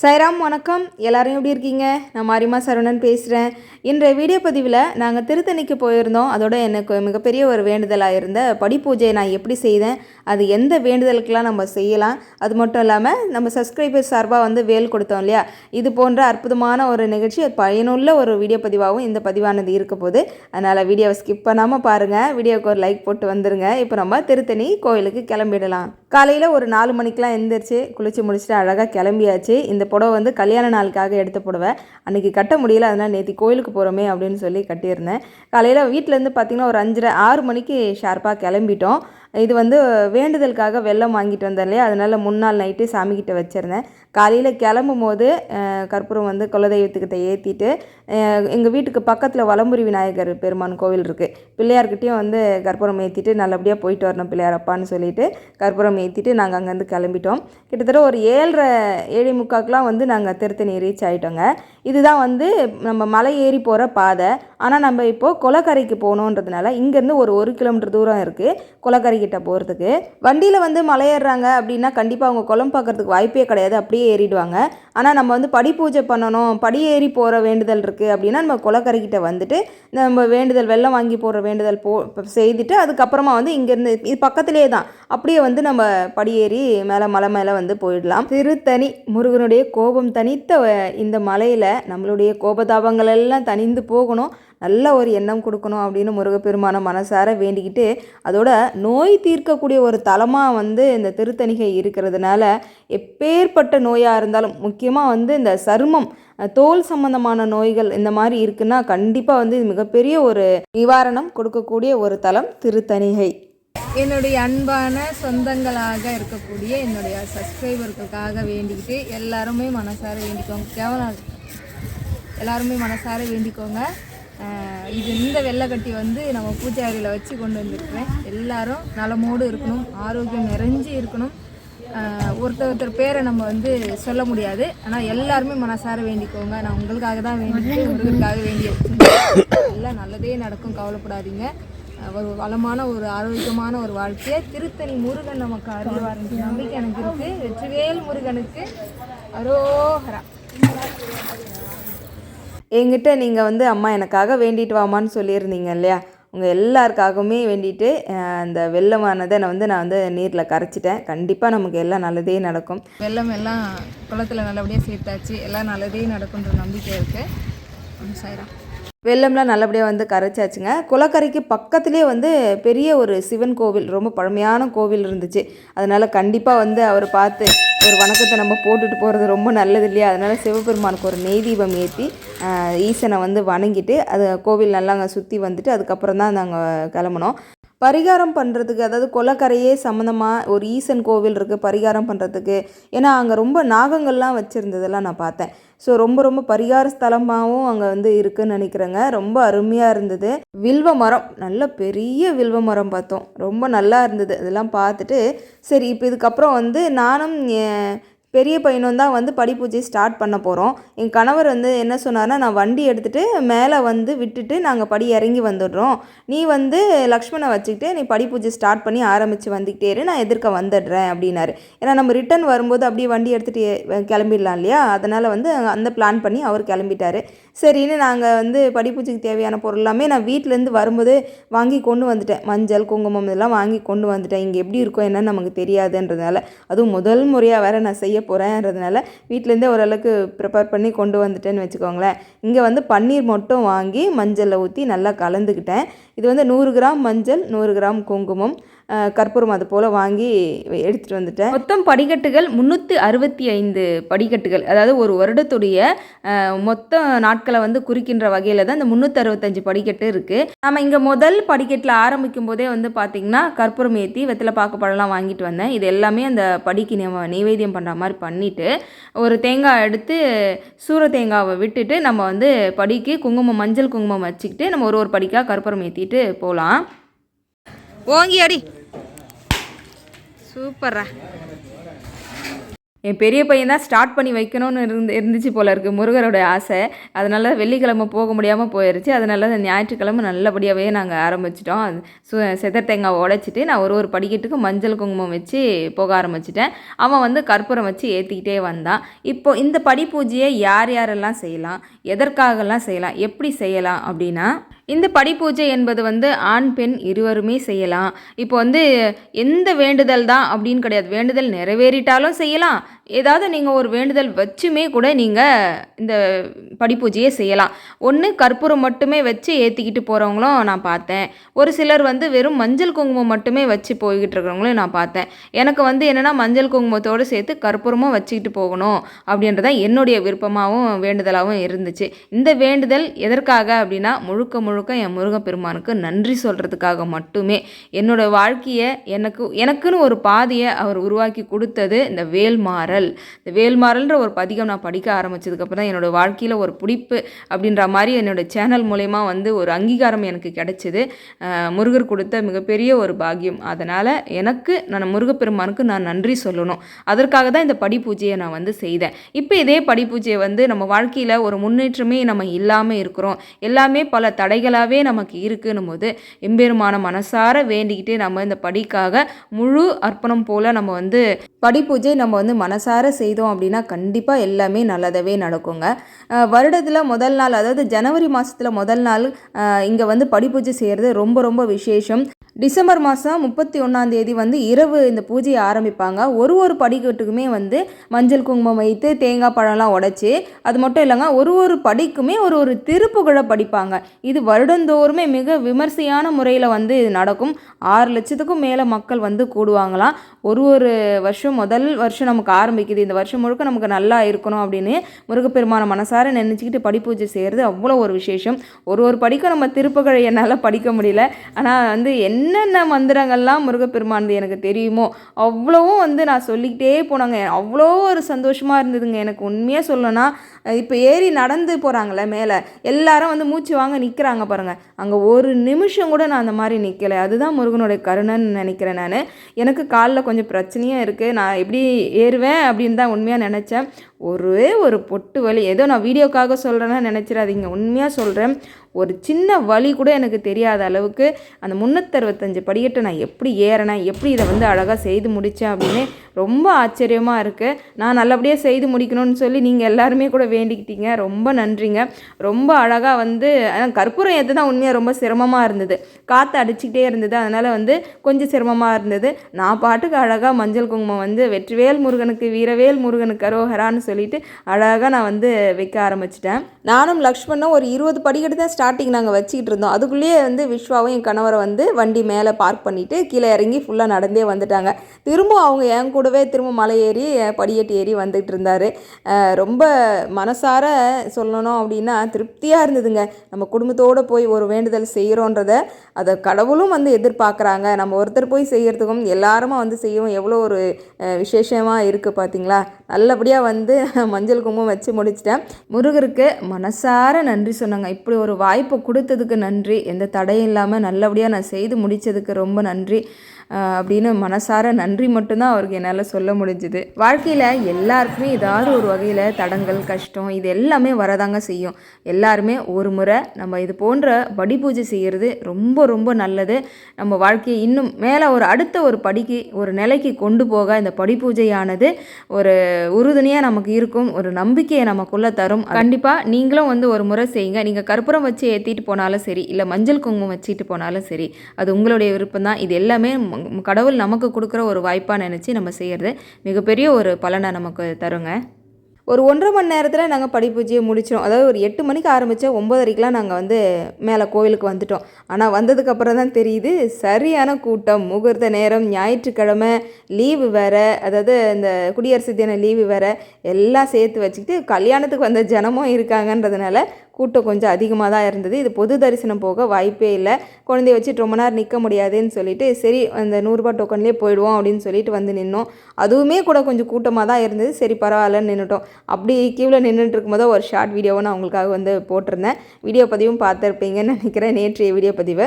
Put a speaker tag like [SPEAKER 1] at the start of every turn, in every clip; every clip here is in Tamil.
[SPEAKER 1] சைராம் வணக்கம். எல்லாரும் எப்படி இருக்கீங்க? நான் மாரிமா சரவணன் பேசுகிறேன் இன்றைய வீடியோ பதிவில் நாங்கள் திருத்தணிக்கு போயிருந்தோம். அதோட எனக்கு மிகப்பெரிய ஒரு வேண்டுதலாக இருந்த படிப்பூஜையை நான் எப்படி செய்தேன் அது எந்த வேண்டுதலுக்கெல்லாம் நம்ம செய்யலாம் அது மட்டும் இல்லாமல் நம்ம சப்ஸ்கிரைபர் சார்பாக வந்து வேல் கொடுத்தோம் இல்லையா? இது போன்ற அற்புதமான ஒரு நிகழ்ச்சி பயனுள்ள ஒரு வீடியோ பதிவாகவும் இந்த பதிவானது இருக்க போது அதனால் வீடியோவை ஸ்கிப் பண்ணாமல் பாருங்கள் வீடியோவுக்கு ஒரு லைக் போட்டு வந்துருங்க. இப்போ நம்ம திருத்தணி கோயிலுக்கு கிளம்பிடலாம். காலையில் ஒரு நாலு மணிக்கெலாம் எழுந்திரிச்சு குளிச்சு முடிச்சுட்டு அழகாக கிளம்பியாச்சு. இந்த புடவை வந்து கல்யாண நாளுக்காக எடுத்த புடவை. அன்றைக்கி கட்ட முடியல அதனால் நேற்று கோயிலுக்கு போகிறோமே அப்படின்னு சொல்லி கட்டியிருந்தேன். காலையில் வீட்டிலேருந்து பார்த்திங்கன்னா ஒரு அஞ்சரை ஆறு மணிக்கு ஷார்ப்பாக கிளம்பிட்டோம். இது வந்து வேண்டுதலுக்காக வெள்ளம் வாங்கிட்டு வந்தேன் இல்லையா? அதனால் முன்னாள் நைட்டு சாமிக்கிட்ட வச்சுருந்தேன். காலையில் கிளம்பும் போது கற்பூரம் வந்து குலதெய்வத்துக்கிட்ட ஏற்றிட்டு எங்கள் வீட்டுக்கு பக்கத்தில் வலம்புரி விநாயகர் பெருமான் கோவில் இருக்குது பிள்ளையார்கிட்டையும் வந்து கற்பூரம் ஏற்றிட்டு நல்லபடியாக போயிட்டு வரணும் பிள்ளையாரப்பான்னு சொல்லிட்டு கற்பூரம் ஏற்றிட்டு நாங்கள் அங்கேருந்து கிளம்பிட்டோம். கிட்டத்தட்ட ஒரு ஏழரை ஏழு முக்காக்கெலாம் வந்து நாங்கள் திருத்தணி ரீச் ஆகிட்டோங்க இதுதான் வந்து நம்ம மலை ஏறி போகிற பாதை. ஆனால் நம்ம இப்போது குளக்கரைக்கு போகணுன்றதுனால இங்கேருந்து ஒரு ஒரு கிலோமீட்டர் தூரம் இருக்குது கொலக்கரைக்கிட்ட போகிறதுக்கு வண்டியில் வந்து மலை ஏறுறாங்க அப்படின்னா கண்டிப்பாக அவங்க குளம் பார்க்கறதுக்கு வாய்ப்பே கிடையாது. அப்படியே ஏறிடுவாங்க. ஆனால் நம்ம வந்து படி பூஜை பண்ணணும் படி ஏறி போகிற வேண்டுதல் இருக்குது அப்படின்னா நம்ம கொலக்கரைக்கிட்ட வந்துட்டு நம்ம வேண்டுதல் வெள்ளம் வாங்கி போடுற வேண்டுதல் போ செய்துட்டு அதுக்கப்புறமா வந்து இங்கேருந்து இது பக்கத்திலே தான். அப்படியே வந்து நம்ம படியேறி மேலே மலை மேலே வந்து போயிடலாம். திருத்தணி முருகனுடைய கோபம் தனித்த இந்த மலையில் நம்மளுடைய கோபதாபங்கள் எல்லாம் தனிந்து போகணும். நல்ல ஒரு எண்ணம் கொடுக்கணும் அப்படின்னு முருகப்பெருமான மனசார வேண்டிக்கிட்டு அதோட நோய் தீர்க்கக்கூடிய ஒரு தலமாக வந்து இந்த திருத்தணிகை இருக்கிறதுனால எப்பேற்பட்ட நோயாக இருந்தாலும் முக்கியமாக வந்து இந்த சருமம் தோல் சம்பந்தமான நோய்கள் இந்த மாதிரி இருக்குன்னா கண்டிப்பாக வந்து இது மிகப்பெரிய ஒரு நிவாரணம் கொடுக்கக்கூடிய ஒரு தலம் திருத்தணிகை.
[SPEAKER 2] என்னுடைய அன்பான சொந்தங்களாக இருக்கக்கூடிய என்னுடைய சப்ஸ்கிரைபர்களுக்காக வேண்டிக்கிட்டு எல்லாருமே மனசார வேண்டிக்கோங்க. கேவலம் எல்லாருமே மனசார வேண்டிக்கோங்க. இது இந்த வெள்ளைக்கட்டி வந்து நம்ம பூஜை அறையில் வச்சு கொண்டு வந்திருக்கிறேன். எல்லாரும் நலமோடு இருக்கணும் ஆரோக்கியம் நிறைஞ்சு இருக்கணும். ஒருத்தர் ஒருத்தர் பேரை நம்ம வந்து சொல்ல முடியாது. ஆனால் எல்லாருமே மனசார வேண்டிக்கோங்க. நான் உங்களுக்காக தான் வேண்டிட்டு உங்களுக்காக வேண்டிய எல்லாம் நல்லதே நடக்கும். கவலைப்படாதீங்க. ஒரு வளமான ஒரு ஆரோக்கியமான ஒரு வாழ்க்கையை திருத்தணி முருகன் நமக்கு அருள்வார் நம்பிக்கை எனக்கு இருக்கு. வெற்றிவேல் முருகனுக்கு அரோஹரா.
[SPEAKER 1] என்கிட்ட நீங்கள் வந்து அம்மா எனக்காக வேண்டிட்டு வாமான்னு சொல்லியிருந்தீங்க இல்லையா? உங்கள் எல்லாருக்காகவுமே வேண்டிட்டு அந்த வெள்ளமானதை நான் வந்து நான் வந்து நீரில் கரைச்சிட்டேன். கண்டிப்பாக நமக்கு எல்லாம் நல்லதே நடக்கும்.
[SPEAKER 2] வெள்ளம் எல்லாம் குளத்துல நல்லபடியாக சேர்த்தாச்சு. எல்லாம் நல்லதே நடக்குன்ற நம்பிக்கை இருக்கு. சாயிரம்
[SPEAKER 1] வெள்ளம்லாம் நல்லபடியாக வந்து கரைச்சாச்சுங்க. குளக்கரைக்கு பக்கத்துலேயே வந்து பெரிய ஒரு சிவன் கோவில் ரொம்ப பழமையான கோவில் இருந்துச்சு. அதனால் கண்டிப்பாக வந்து அவர் பார்த்து ஒரு வணக்கத்தை நம்ம போட்டுட்டு போகிறது ரொம்ப நல்லது இல்லையா? அதனால் சிவபெருமானுக்கு ஒரு நெய் தீபம் ஏற்றி ஈசனை வந்து வணங்கிட்டு அது கோவில் நல்லா அங்கே சுற்றி வந்துட்டு அதுக்கப்புறம் தான் நாங்கள் கிளம்புனோம். பரிகாரம் பண்ணுறதுக்கு அதாவது கொலக்கரையே சம்மந்தமாக ஒரு ஈசன் கோவில் இருக்குது பரிகாரம் பண்ணுறதுக்கு ஏன்னா அங்கே ரொம்ப நாகங்கள்லாம் வச்சுருந்ததெல்லாம் நான் பார்த்தேன். ஸோ ரொம்ப ரொம்ப பரிகார ஸ்தலமாகவும் அங்கே வந்து இருக்குன்னு நினைக்கிறேங்க. ரொம்ப அருமையாக இருந்தது. வில்வ மரம் நல்ல பெரிய வில்வ மரம் பார்த்தோம். ரொம்ப நல்லா இருந்தது. அதெல்லாம் பார்த்துட்டு சரி இப்போ இதுக்கப்புறம் வந்து நானும் பெரிய பையனும் தான் வந்து படிப்பூஜை ஸ்டார்ட் பண்ண போகிறோம் என் கணவர் வந்து என்ன சொன்னார்னா நான் வண்டி எடுத்துகிட்டு மேலே வந்து விட்டுட்டு நாங்கள் படி இறங்கி வந்துடுறோம். நீ வந்து லக்ஷ்மணை வச்சுக்கிட்டு நீ படிப்பூஜை ஸ்டார்ட் பண்ணி ஆரம்பித்து வந்துக்கிட்டே இரு. நான் எதிர்க்க வந்துடுறேன் அப்படின்னாரு. ஏன்னா நம்ம ரிட்டர்ன் வரும்போது அப்படியே வண்டி எடுத்துகிட்டு கிளம்பிடலாம் இல்லையா? அதனால் வந்து அந்த பிளான் பண்ணி அவர் கிளம்பிட்டார். சரின்னு நாங்கள் வந்து படிப்பூஜைக்கு தேவையான பொருள் எல்லாமே நான் வீட்டிலேருந்து வரும்போது வாங்கி கொண்டு வந்துட்டேன். மஞ்சள் குங்குமம் இதெல்லாம் வாங்கி கொண்டு வந்துட்டேன். இங்கே எப்படி இருக்கும் என்னன்னு நமக்கு தெரியாதுன்றதுனால அதுவும் முதல் முறையாக வேறு நான் செய்ய போகிறேன்றதுனால வீட்டிலேருந்தே ஓரளவுக்கு ப்ரிப்பேர் பண்ணி கொண்டு வந்துட்டேன்னு வச்சுக்கோங்களேன். இங்கே வந்து பன்னீர் மட்டும் வாங்கி மஞ்சளில் ஊற்றி நல்லா கலந்துக்கிட்டேன். இது வந்து நூறு கிராம் மஞ்சள் நூறு கிராம் குங்குமம். கற்பூரம் அது போல் வாங்கி எடுத்துகிட்டு வந்துட்டேன். மொத்தம் படிக்கட்டுகள் முந்நூற்றி அறுபத்தி ஐந்து படிக்கட்டுகள். அதாவது ஒரு வருடத்துடைய மொத்த நாட்களை வந்து குறிக்கின்ற வகையில் தான் இந்த முந்நூற்றி அறுபத்தஞ்சு படிக்கட்டு இருக்குது நம்ம இங்கே முதல் படிக்கட்டில் ஆரம்பிக்கும் போதே வந்து பார்த்திங்கன்னா கற்பூரம் ஏற்றி வெத்தலை பாக்கு பழம்லாம் வாங்கிட்டு வந்தேன். இது எல்லாமே அந்த படிக்கு நம்ம நெய்வேத்தியம் பண்ணுற மாதிரி பண்ணிவிட்டு ஒரு தேங்காய் எடுத்து சூர தேங்காவை விட்டுட்டு நம்ம வந்து படிக்கு குங்குமம் மஞ்சள் குங்குமம் வச்சுக்கிட்டு நம்ம ஒரு ஒரு படிக்காக கற்பூரம் ஏற்றிட்டு போகலாம் ஓங்கி அடி சூப்பரா என் பெரிய பையன் தான் ஸ்டார்ட் பண்ணி வைக்கணும்னு இருந்து இருந்துச்சு போல இருக்குது முருகரோட ஆசை. அதனால் வெள்ளிக்கிழமை போக முடியாமல் போயிடுச்சு அதனால அந்த ஞாயிற்றுக்கிழமை நல்லபடியாகவே நாங்கள் ஆரம்பிச்சிட்டோம். சு செதர் தேங்காய் உடைச்சிட்டு நான் ஒரு ஒரு படிக்கட்டுக்கு மஞ்சள் குங்குமம் வச்சு போக ஆரம்பிச்சிட்டேன். அவன் வந்து கற்பூரம் வச்சு ஏற்றிக்கிட்டே வந்தான். இப்போ இந்த படி பூஜையை யார் யாரெல்லாம் செய்யலாம்? எதற்காகலாம் செய்யலாம்? எப்படி செய்யலாம் அப்படின்னா இந்த படிப்பூஜை என்பது வந்து ஆண் பெண் இருவருமே செய்யலாம். இப்போ வந்து எந்த வேண்டுதல் தான் அப்படின்னு கிடையாது. வேண்டுதல் நிறைவேறிட்டாலும் செய்யலாம். ஏதாவது நீங்கள் ஒரு வேண்டுதல் வச்சுமே கூட நீங்கள் இந்த படிப்பூஜையை செய்யலாம். ஒன்று கற்பூரம் மட்டுமே வச்சு ஏற்றிக்கிட்டு போகிறவங்களும் நான் பார்த்தேன். ஒரு சிலர் வந்து வெறும் மஞ்சள் குங்குமம் மட்டுமே வச்சு போய்கிட்டு இருக்கிறவங்களும் நான் பார்த்தேன். எனக்கு வந்து என்னென்னா மஞ்சள் குங்குமத்தோடு சேர்த்து கற்பூரமும் வச்சுக்கிட்டு போகணும் அப்படின்றதான் என்னுடைய விருப்பமாகவும் வேண்டுதலாகவும் இருந்துச்சு. இந்த வேண்டுதல் எதற்காக அப்படின்னா முழுக்க முழுக்க என் முருகப்பெருமானுக்கு நன்றி சொல்கிறதுக்காக மட்டுமே. என்னோட வாழ்க்கையை எனக்கு எனக்குன்னு ஒரு பாதையை அவர் உருவாக்கி கொடுத்தது இந்த வேல்மாறல் இந்த வேல்மாறல்ன்ற ஒரு பதிகம் நான் படிக்க ஆரம்பிச்சதுக்கப்புறம் தான் என்னோட வாழ்க்கையில் ஒரு பிடிப்பு அப்படின்ற மாதிரி என்னோட சேனல் மூலயமா வந்து ஒரு அங்கீகாரம் எனக்கு கிடைச்சிது. முருகர் கொடுத்த மிகப்பெரிய ஒரு பாக்கியம். அதனால் எனக்கு நான் முருகப்பெருமானுக்கு நான் நன்றி சொல்லணும். அதற்காக தான் இந்த படிப்பூஜையை நான் வந்து செய்தேன். இப்போ இதே படிப்பூஜையை வந்து நம்ம வாழ்க்கையில் ஒரு முன்னேற்றமே நம்ம இல்லாமல் இருக்கிறோம். எல்லாமே பல தடைகளாகவே நமக்கு இருக்குன்னும் போது எம்பெருமான மனசார வேண்டிக்கிட்டே நம்ம இந்த படிக்காக முழு அர்ப்பணம் போல் நம்ம வந்து படிப்பூஜை நம்ம வந்து மனசார செய்தோம் அப்படின்னா கண்டிப்பாக எல்லாமே நல்லதாகவே நடக்குங்க. வருடத்தில் முதல் நாள் அதாவது ஜனவரி மாதத்தில் முதல் நாள் இங்கே வந்து படிப்பூஜை செய்கிறது ரொம்ப ரொம்ப விசேஷம். டிசம்பர் மாதம் முப்பத்தி ஒன்றாம் தேதி வந்து இரவு இந்த பூஜையை ஆரம்பிப்பாங்க. ஒரு ஒரு படிக்கட்டுக்குமே வந்து மஞ்சள் குங்குமம் வைத்து தேங்காய் பழம்லாம் உடைச்சி அது மட்டும் இல்லைங்க ஒரு ஒரு படிக்குமே ஒரு ஒரு திருப்புகழை படிப்பாங்க. இது வருடந்தோறுமே மிக விமர்சையான முறையில் வந்து இது நடக்கும். ஆறு லட்சத்துக்கும் மேலே மக்கள் வந்து கூடுவாங்களாம். ஒரு ஒரு வருஷம் முதல் வருஷம் நமக்கு ஆரம்பிக்குது. இந்த வருஷம் முழுக்க நமக்கு நல்லா இருக்கணும் அப்படின்னு முருகப்பெருமான மனசார நினச்சிக்கிட்டு படிப்பூஜை செய்கிறது அவ்வளோ ஒரு விசேஷம். ஒரு ஒரு படிக்கும் நம்ம திருப்புகழை என்னால் படிக்க முடியல. ஆனால் வந்து என்னென்ன மந்திரங்கள்லாம் முருகப்பெருமானது எனக்கு தெரியுமோ அவ்வளவும் வந்து நான் சொல்லிக்கிட்டே போனாங்க. அவ்வளோ ஒரு சந்தோஷமாக இருந்ததுங்க. எனக்கு உண்மையாக சொல்லணும்னா இப்போ ஏறி நடந்து போகிறாங்களே மேலே எல்லாரும் வந்து மூச்சு வாங்க நிற்கிறாங்க பாருங்கள் அங்கே ஒரு நிமிஷம் கூட நான் அந்த மாதிரி நிற்கலை அதுதான் முருகனுடைய கருணைன்னு நினைக்கிறேன் நான். எனக்கு காலில் கொஞ்சம் பிரச்சனையும் இருக்குது நான் எப்படி ஏறுவேன் அப்படின்னு தான் உண்மையாக நினச்சேன். ஒரே ஒரு பொட்டு வலி. ஏதோ நான் வீடியோக்காக சொல்கிறேன்னா நினச்சிடாதீங்க. உண்மையாக சொல்கிறேன் ஒரு சின்ன வலி கூட எனக்கு தெரியாத அளவுக்கு அந்த முந்நூற்றறுபத்தஞ்சு படிக்கட்டை நான் எப்படி ஏறினேன் எப்படி இதை வந்து அழகாக செய்து முடித்தேன் அப்படின்னு ரொம்ப ஆச்சரியமாக இருக்குது நான் நல்லபடியாக செய்து முடிக்கணும்னு சொல்லி நீங்கள் எல்லாருமே கூட வேண்டிக்கிட்டீங்க. ரொம்ப நன்றிங்க. ரொம்ப அழகாக வந்து ஆனால் கற்பூரம் ஏற்ற தான் உண்மையாக ரொம்ப சிரமமாக இருந்தது. காற்று அடிச்சுக்கிட்டே இருந்தது. அதனால் வந்து கொஞ்சம் சிரமமாக இருந்தது. நான் பாட்டுக்கு அழகாக மஞ்சள் குங்குமம் வந்து வெற்றிவேல் முருகனுக்கு வீரவேல் முருகனுக்கு கரோஹரான்னு சொல்லிட்டு அழகாக நான் வந்து வைக்க ஆரம்பிச்சிட்டேன். நானும் லக்ஷ்மணும் ஒரு இருபது படிக்கட்டு தான் ஸ்டார்டிங் நாங்கள் வச்சுக்கிட்டு இருந்தோம். அதுக்குள்ளேயே வந்து விஸ்வாவும் என் கணவரை வந்து வண்டி மேலே பார்க் பண்ணிவிட்டு கீழே இறங்கி ஃபுல்லாக நடந்தே வந்துட்டாங்க. திரும்ப அவங்க என் கூடவே திரும்ப மலை ஏறி படியேட்டு ஏறி வந்துகிட்டு இருந்தார். ரொம்ப மனசார சொல்லணும் அப்படின்னா திருப்தியாக இருந்ததுங்க. நம்ம குடும்பத்தோடு போய் ஒரு வேண்டுதல் செய்கிறோன்றத அதை கடவுளும் வந்து எதிர்பார்க்குறாங்க. நம்ம ஒருத்தர் போய் செய்கிறதுக்கும் எல்லாருமா வந்து செய்யவும் எவ்வளோ ஒரு விசேஷமாக இருக்குது பார்த்தீங்களா நல்லபடியாக வந்து மஞ்சள் குங்குமம் வச்சு முடிச்சிட்டேன். முருகருக்கு மனசார நன்றி சொன்னாங்க. இப்படி ஒரு வாய்ப்பு கொடுத்ததுக்கு நன்றி. எந்த தடையும் இல்லாமல் நல்லபடியாக நான் செய்து முடித்ததுக்கு ரொம்ப நன்றி. அப்படின்னு மனசார நன்றி மட்டும்தான் அவருக்கு என்னால் சொல்ல முடிஞ்சுது. வாழ்க்கையில் எல்லாருக்குமே ஏதாவது ஒரு வகையில் தடங்கள் கஷ்டம் இது எல்லாமே வரதாங்க செய்யும். எல்லாருமே ஒரு முறை நம்ம இது போன்ற படி பூஜை செய்கிறது ரொம்ப ரொம்ப நல்லது. நம்ம வாழ்க்கையை இன்னும் மேலே ஒரு அடுத்த ஒரு படிக்கு ஒரு நிலைக்கு கொண்டு போக இந்த படி பூஜையானது ஒரு உறுதுணையாக நமக்கு இருக்கும் ஒரு நம்பிக்கையை நமக்குள்ளே தரும். கண்டிப்பாக நீங்களும் வந்து ஒரு முறை செய்யுங்க. நீங்கள் கற்பூரம் வச்சு ஏற்றிட்டு போனாலும் சரி இல்லை மஞ்சள் குங்குமம் வச்சுட்டு போனாலும் சரி அது உங்களுடைய விருப்பம் தான் இது எல்லாமே கடவுள் நமக்கு கொடுக்குற ஒரு வாய்ப்பாக நினச்சி நம்ம செய்கிறது மிகப்பெரிய ஒரு பலனை நமக்கு தருங்க. ஒரு ஒன்றரை மணி நேரத்தில் நாங்கள் படிப்பூஜையை முடிச்சிடும் அதாவது ஒரு எட்டு மணிக்கு ஆரம்பித்தா ஒம்பதரைக்கெலாம் நாங்கள் வந்து மேலே கோவிலுக்கு வந்துட்டோம். ஆனால் வந்ததுக்கப்புறம் தான் தெரியுது சரியான கூட்டம். முகூர்த்த நேரம் ஞாயிற்றுக்கிழமை லீவு வேறு அதாவது இந்த குடியரசு தின லீவு வேறு எல்லாம் சேர்த்து வச்சுக்கிட்டு கல்யாணத்துக்கு வந்த ஜனமும் இருக்காங்கன்றதுனால கூட்டம் கொஞ்சம் அதிகமாக தான் இருந்தது. இது பொது தரிசனம் போக வாய்ப்பே இல்லை. குழந்தைய வச்சுட்டு ரொம்ப நேரம் நிற்க முடியாதுன்னு சொல்லிட்டு சரி அந்த நூறுரூபா டோக்கன்லேயே போயிடுவோம் அப்படின்னு சொல்லிட்டு வந்து நின்னோம். அதுவுமே கூட கொஞ்சம் கூட்டமாக தான் இருந்தது. சரி பரவாயில்லன்னு நின்றுட்டோம் அப்படி கீழே நின்றுட்டு இருக்கும்போது ஒரு ஷார்ட் வீடியோவை நான் உங்களுக்காக வந்து போட்டிருந்தேன். வீடியோ பதிவும் பார்த்துருப்பீங்கன்னு நினைக்கிறேன். நேற்றைய வீடியோ பதிவு.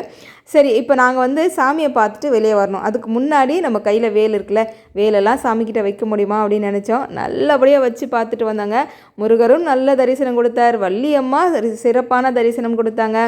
[SPEAKER 1] சரி இப்போ நாங்கள் வந்து சாமியை பார்த்துட்டு வெளியே வரணும். அதுக்கு முன்னாடி நம்ம கையில் வேல் இருக்குல்ல வேலெல்லாம் சாமிக்கிட்ட வைக்க முடியுமா அப்படின்னு நினச்சோம். நல்லபடியாக வச்சு பார்த்துட்டு வந்தாங்க. முருகரும் நல்ல தரிசனம் கொடுத்தார். வள்ளியம்மா சிறப்பான தரிசனம் கொடுத்தாங்க.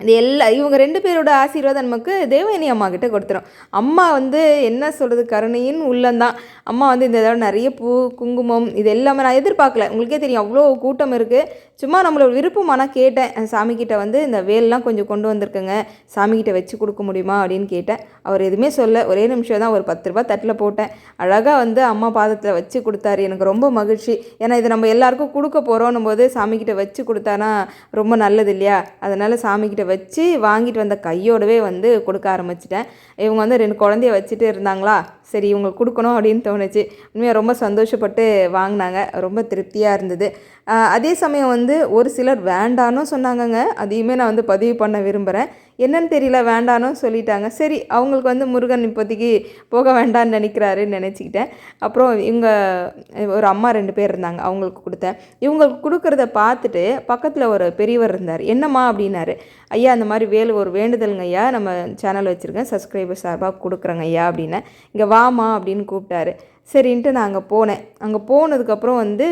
[SPEAKER 1] இது எல்லா இவங்க ரெண்டு பேரோட ஆசீர்வாதம் நமக்கு தேவயானி அம்மா கிட்ட கொடுத்துரும். அம்மா வந்து என்ன சொல்கிறது கருணையின் உள்ளந்தான் அம்மா வந்து இந்த தடவை நிறைய பூ குங்குமம் இது எல்லாமே நான் எதிர்பார்க்கல. உங்களுக்கே தெரியும் அவ்வளோ கூட்டம் இருக்குது சும்மா நம்மளோட விருப்பமான கேட்டேன். சாமிக்கிட்ட வந்து இந்த வேல்லாம் கொஞ்சம் கொண்டு வந்திருக்குங்க. சாமிக்கிட்ட வச்சு கொடுக்க முடியுமா அப்படின்னு கேட்டேன். அவர் எதுவுமே சொல்ல ஒரே நிமிஷம் தான் ஒரு பத்து ரூபா தட்டில் போட்டேன். அழகாக வந்து அம்மா பாதத்தில் வச்சு கொடுத்தாரு. எனக்கு ரொம்ப மகிழ்ச்சி. ஏன்னா இது நம்ம எல்லாருக்கும் கொடுக்க போகிறோன்னும் போது சாமிக்கிட்ட வச்சு கொடுத்தானா ரொம்ப நல்லது இல்லையா? அதனால் சாமிக்கிட்ட வச்சு வாங்கிட்டு வந்த கையோடவே வந்து கொடுக்க ஆரம்பிச்சிட்டேன். இவங்க வந்து ரெண்டு குழந்தைய வச்சுட்டு இருந்தாங்களா? சரி இவங்களுக்கு கொடுக்கணும் அப்படின்னு தோணுச்சு. உண்மையாக ரொம்ப சந்தோஷப்பட்டு வாங்கினாங்க. ரொம்ப திருப்தியாக இருந்தது. அதே சமயம் வந்து ஒரு சிலர் வேண்டான்னு சொன்னாங்கங்க. அதையுமே நான் வந்து பதிவு பண்ண விரும்புகிறேன் என்னன்னு தெரியல வேண்டான்னு சொல்லிட்டாங்க. சரி அவங்களுக்கு வந்து முருகன் இப்போதைக்கு போக வேண்டாம்னு நினைக்கிறாருன்னு நினச்சிக்கிட்டேன். அப்புறம் இவங்க ஒரு அம்மா ரெண்டு பேர் இருந்தாங்க அவங்களுக்கு கொடுத்தேன். இவங்களுக்கு கொடுக்குறத பார்த்துட்டு பக்கத்தில் ஒரு பெரியவர் இருந்தார். என்னம்மா? அப்படின்னாரு. ஐயா அந்த மாதிரி வேலு ஒரு வேண்டுதலுங்க ஐயா. நம்ம சேனல் வச்சுருக்கேன். சப்ஸ்கிரைபர் சார்பாக கொடுக்குறேங்க ஐயா அப்படின்னு இங்கே வாமா அப்படின்னு கூப்பிட்டாரு. சரின்ட்டு நான் அங்கே போனேன். அங்கே போனதுக்கப்புறம் வந்து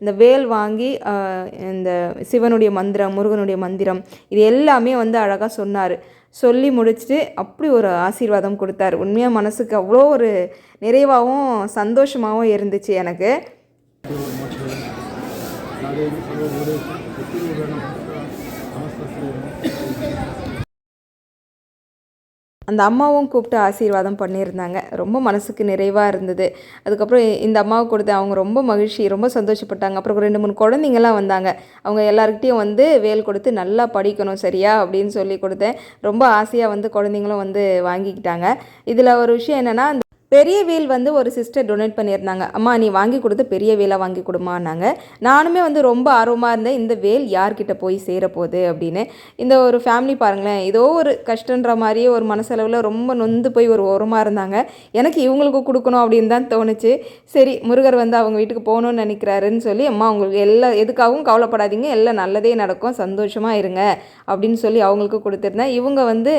[SPEAKER 1] இந்த வேல் வாங்கி இந்த சிவனுடைய மந்திரம் முருகனுடைய மந்திரம் இது எல்லாமே வந்து அழகாக சொன்னார். சொல்லி முடிச்சுட்டு அப்படி ஒரு ஆசீர்வாதம் கொடுத்தாரு. உண்மையாக மனசுக்கு அவ்வளோ ஒரு நிறைவாகவும் சந்தோஷமாகவும் இருந்துச்சு எனக்கு. அந்த அம்மாவும் கூப்பிட்டு ஆசீர்வாதம் பண்ணியிருந்தாங்க. ரொம்ப மனசுக்கு நிறைவாக இருந்தது. அதுக்கப்புறம் இந்த அம்மாவுக்கு கொடுத்து அவங்க ரொம்ப மகிழ்ச்சி ரொம்ப சந்தோஷப்பட்டாங்க. அப்புறம் ரெண்டு மூணு குழந்தைங்கள்லாம் வந்தாங்க. அவங்க எல்லாருக்கிட்டையும் வந்து வேல் கொடுத்து நல்லா படிக்கணும் சரியா அப்படின்னு சொல்லி கொடுத்தேன். ரொம்ப ஆசையாக வந்து குழந்தைங்களும் வந்து வாங்கிக்கிட்டாங்க. இதில் ஒரு விஷயம் என்னென்னா பெரிய வேல் வந்து ஒரு சிஸ்டர் டொனேட் பண்ணியிருந்தாங்க. அம்மா நீ வாங்கி கொடுத்து பெரிய வேலாக வாங்கி கொடுமான்னாங்க நானுமே வந்து ரொம்ப ஆர்வமாக இருந்தேன் இந்த வேல் யார்கிட்ட போய் சேரப்போகுது அப்படின்னு. இந்த ஒரு ஃபேமிலி பாருங்களேன் ஏதோ ஒரு கஷ்டன்ற மாதிரியே ஒரு மனசளவில் ரொம்ப நொந்து போய் ஒரு ஓரமாக இருந்தாங்க. எனக்கு இவங்களுக்கு கொடுக்கணும் அப்படின்னு தான் தோணுச்சு. சரி முருகர் வந்து அவங்க வீட்டுக்கு போகணும்னு நினைக்கிறாருன்னு சொல்லி அம்மா உங்களுக்கு எல்லா எதுக்காகவும் கவலைப்படாதீங்க எல்லாம் நல்லதே நடக்கும் சந்தோஷமாக இருங்க அப்படின்னு சொல்லி அவங்களுக்கு கொடுத்துருந்தேன். இவங்க வந்து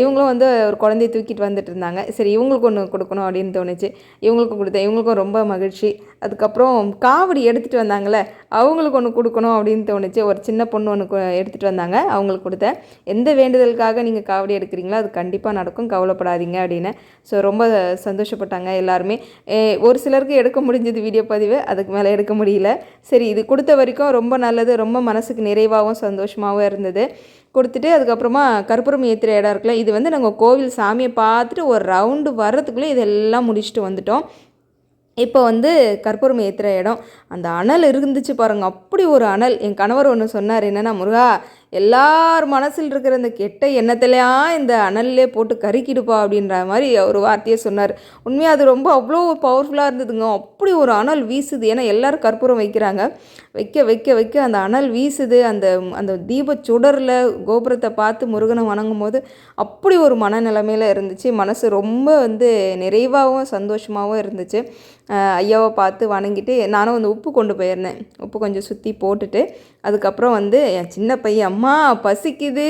[SPEAKER 1] இவங்களும் வந்து ஒரு குழந்தைய தூக்கிட்டு வந்துட்டு இருந்தாங்க. சரி இவங்களுக்கு ஒன்று கொடுக்கணும். அப்படின்னு தோணுச்சு. இவங்களுக்கும் கொடுத்தேன். இவங்களுக்கும் ரொம்ப மகிழ்ச்சி. அதுக்கப்புறம் காவடி எடுத்துகிட்டு வந்தாங்களே அவங்களுக்கு ஒன்று கொடுக்கணும் அப்படின்னு தோணுச்சு. ஒரு சின்ன பொண்ணு ஒன்று எடுத்துகிட்டு வந்தாங்க. அவங்களுக்கு கொடுத்தேன். எந்த வேண்டுதலுக்காக நீங்கள் காவடி எடுக்கிறீங்களோ அது கண்டிப்பாக நடக்கும். கவலைப்படாதீங்க அப்படின்னு. ஸோ ரொம்ப சந்தோஷப்பட்டாங்க எல்லாருமே. ஒரு சிலருக்கு எடுக்க முடிஞ்சது வீடியோ பதிவு அதுக்கு மேலே எடுக்க முடியல. சரி இது கொடுத்த வரைக்கும் ரொம்ப நல்லது. ரொம்ப மனசுக்கு நிறைவாகவும் சந்தோஷமாகவும் இருந்தது. கொடுத்துட்டு அதுக்கப்புறமா கற்பூரம் ஏற்றுற இடம் இருக்குல்ல இது வந்து நாங்கள் கோவில் சாமியை பார்த்துட்டு ஒரு ரவுண்டு வர்றதுக்குள்ளே இதெல்லாம் முடிச்சுட்டு வந்துட்டோம். இப்போ வந்து கற்பூரம் ஏற்றுற இடம். அந்த அனல் இருந்துச்சு பாருங்கள் அப்படி ஒரு அனல். என் கணவர் ஒன்று சொன்னார் என்னென்னா முருகா எல்லார் மனசில் இருக்கிற இந்த கெட்ட எண்ணத்திலையா இந்த அனல்லே போட்டு கருக்கிடுப்பா அப்படின்ற மாதிரி ஒரு வார்த்தையை சொன்னார். உண்மையாக அது ரொம்ப அவ்வளோ பவர்ஃபுல்லாக இருந்ததுங்க. அப்படி ஒரு அனல் வீசுது. ஏன்னா எல்லாரும் கற்பூரம் வைக்கிறாங்க. வைக்க வைக்க வைக்க அந்த அனல் வீசுது. அந்த அந்த தீப சுடரில் கோபுரத்தை பார்த்து முருகனை வணங்கும் போது அப்படி ஒரு மனநிலைமையில் இருந்துச்சு. மனசு ரொம்ப வந்து நிறைவாகவும் சந்தோஷமாகவும் இருந்துச்சு. ஐயாவை பார்த்து வணங்கிட்டு நானும் வந்து உப்பு கொண்டு போயிருந்தேன் உப்பு கொஞ்சம் சுற்றி போட்டுட்டு அதுக்கப்புறம் வந்து என் சின்ன பையன் அம்மா பசிக்குது.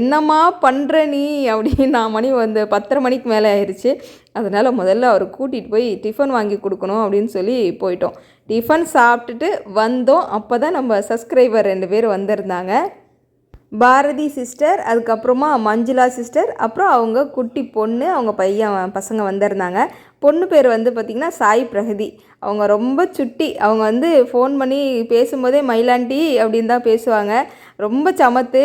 [SPEAKER 1] என்னம்மா பண்ணுற நீ? அப்படின்னு நான் மணி வந்து பத்தரை மணிக்கு மேலே ஆயிடுச்சு அதனால் முதல்ல அவர் கூட்டிகிட்டு போய் டிஃபன் வாங்கி கொடுக்கணும் அப்படின்னு சொல்லி போயிட்டோம். டிஃபன் சாப்பிட்டுட்டு வந்தோம். அப்போ தான் நம்ம சப்ஸ்கிரைபர் ரெண்டு பேர் வந்திருந்தாங்க. பாரதி சிஸ்டர் அதுக்கப்புறமா மஞ்சுளா சிஸ்டர் அப்புறம் அவங்க குட்டி பொண்ணு அவங்க பையன் பசங்க வந்திருந்தாங்க. பொண்ணு பேர் வந்து பார்த்திங்கன்னா சாய் பிரகதி. அவங்க ரொம்ப சுட்டி. அவங்க வந்து ஃபோன் பண்ணி பேசும்போதே மயிலாண்டி அப்படின்னு தான் பேசுவாங்க. ரொம்ப சமத்து.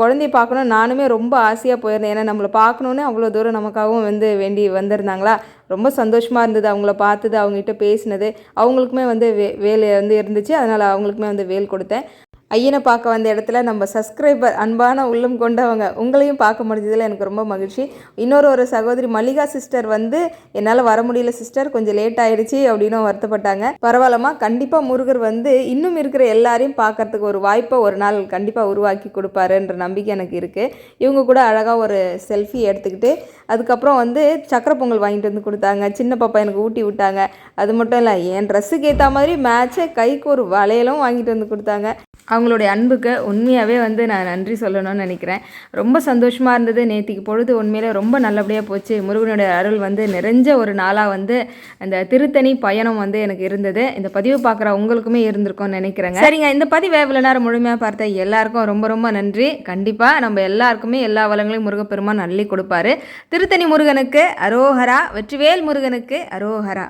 [SPEAKER 1] குழந்தைய பார்க்கணும் நானுமே ரொம்ப ஆசையாக போயிருந்தேன். ஏன்னா நம்மளை பார்க்கணுன்னு அவ்வளோ தூரம் நமக்காகவும் வந்து வேண்டி வந்திருந்தாங்களா? ரொம்ப சந்தோஷமாக இருந்தது. அவங்கள பார்த்தது அவங்ககிட்ட பேசினது. அவங்களுக்குமே வந்து வே வேலை வந்து இருந்துச்சு. அதனால் அவங்களுக்குமே வந்து வேல் கொடுத்தேன். ஐயனை பார்க்க வந்த இடத்துல நம்ம சப்ஸ்கிரைபர் அன்பான உள்ளம் கொண்டவங்க உங்களையும் பார்க்க முடிஞ்சதில் எனக்கு ரொம்ப மகிழ்ச்சி. இன்னொரு ஒரு சகோதரி மல்லிகா சிஸ்டர் வந்து என்னால் வர முடியல சிஸ்டர் கொஞ்சம் லேட் ஆயிடுச்சு அப்படின்னு வருத்தப்பட்டாங்க. பரவாயில்லம்மா கண்டிப்பாக முருகர் வந்து இன்னும் இருக்கிற எல்லாரையும் பார்க்கறதுக்கு ஒரு வாய்ப்பை ஒரு நாள் கண்டிப்பாக உருவாக்கி கொடுப்பாருன்ற நம்பிக்கை எனக்கு இருக்குது இவங்க கூட அழகாக ஒரு செல்ஃபி எடுத்துக்கிட்டு அதுக்கப்புறம் வந்து சக்கரை பொங்கல் வாங்கிட்டு வந்து கொடுத்தாங்க. சின்ன பாப்பா எனக்கு ஊட்டி விட்டாங்க. அது மட்டும் இல்லை என் ட்ரெஸ்ஸுக்கு ஏற்ற மாதிரி மேட்சை கைக்கு ஒரு வளையலும் வாங்கிட்டு வந்து கொடுத்தாங்க. அவங்களுடைய அன்புக்கு உண்மையாகவே வந்து நான் நன்றி சொல்லணும்னு நினைக்கிறேன். ரொம்ப சந்தோஷமாக இருந்தது. நேற்றுக்கு பொழுது உண்மையிலே ரொம்ப நல்லபடியாக போச்சு. முருகனுடைய அருள் வந்து நிறைஞ்ச ஒரு நாளாக வந்து அந்த திருத்தணி பயணம் வந்து எனக்கு இருந்தது. இந்த பதிவு பார்க்குற உங்களுக்குமே இருந்திருக்கும்னு நினைக்கிறேங்க. சரிங்க இந்த பதிவு எவ்வளோ நேரம் முழுமையாக பார்த்த எல்லாருக்கும் ரொம்ப ரொம்ப நன்றி. கண்டிப்பாக நம்ம எல்லாருக்குமே எல்லா வளங்களையும் முருகப்பெருமான் அள்ளி கொடுப்பாரு. திருத்தணி முருகனுக்கு அரோஹரா வெற்றிவேல் முருகனுக்கு அரோஹரா.